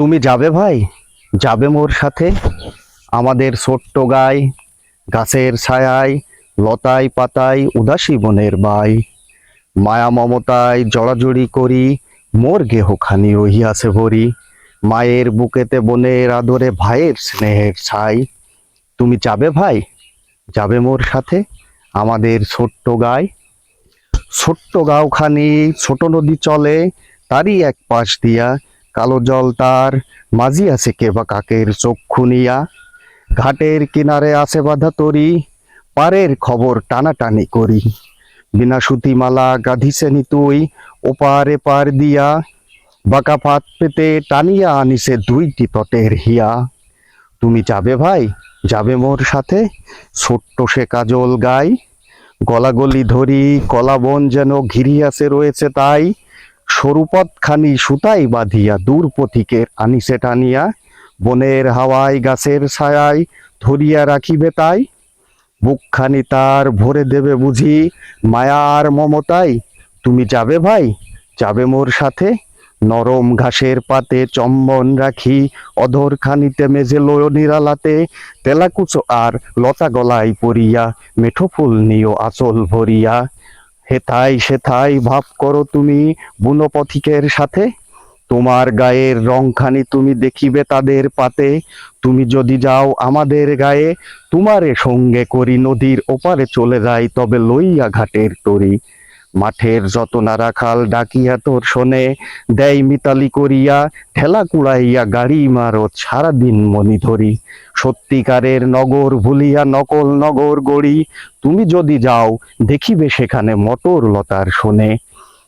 তুমি যাবে ভাই? যাবে মোর সাথে। আমাদের ছোট্ট গায় গাছের ছায়ায়, লতায় পাতায় উদাসী বনের বাই। মায়া মমতায় জড়াজড়ি করি, মোর গেহখানি রহিয়াছে ভরি। মায়ের বুকেতে বনের আদরে ভাইয়ের স্নেহের ছাই। তুমি যাবে ভাই? যাবে মোর সাথে? আমাদের ছোট্ট গায় ছোট্ট গাঁওখানি, ছোট নদী চলে, তারই এক পাশ দিয়া কালো জল তার মাঝি আছে কে বা কাকের চক্ষু নিয়া? ঘাটের কিনারে আছে বাধা তরি, পারের খবর টানাটানি করি। বিনা সুতিমালা গাধিছে নি তুই, ওপার এপার দিয়া, বাঁকা পাত পেতে টানিয়া আনিছে দুইটি তটের হিয়া। তুমি যাবে ভাই, যাবে মোর সাথে, ছোট্ট সে কাজল গাই। গলাগলি ধরি, কলাবন যেন ঘিরিয়াছে রয়েছে তাই। সরুপথ খানি সুতাই বাঁধিয়া দূর পথিকের আনিসে টানিয়া বনের হাওয়ায় গাছের ছায়ায় ধরিয়া রাখিবে তাই। বুকখানি তার ভরে দেবে বুঝি, মায়ার মমতাই। তুমি যাবে ভাই, যাবে মোর সাথে। নরম ঘাসের পাতে চম্বন রাখি অধর খানিতে মেজে লয় নিরালাতে। তেলাকুচো আর লতা গলায় পরিয়া, মেঠো ফুল নিও আচল ভরিয়া। হেথাই সেথাই ভাব করো তুমি বুনপথিকের সাথে। তোমার গায়ের রংখানি তুমি দেখিবে তাদের পাতে। তুমি যদি যাও আমাদের গায়ে, তোমারে সঙ্গে করি নদীর ওপারে চলে যাই, তবে লইয়া ঘাটের তরি। মাঠের যত নারাখাল ডাকিয়া তোর শোনে দেয় মিতালি করিয়া, ঠেলা কুড়াইয়া গাড়ি মারত সারাদিন মনি ধরি। সত্যিকারের নগর ভুলিয়া নকল নগর গড়ি, তুমি যদি যাও, দেখিবে সেখানে মটর লতার শোনে।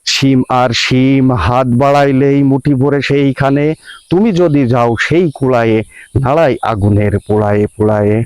শিম আর শিম, হাত বাড়াইলেই মুঠি ভরে সেইখানে, তুমি যদি যাও সেই কুড়ায়ে নাড়াই আগুনের পোড়ায়ে পোড়ায়ে।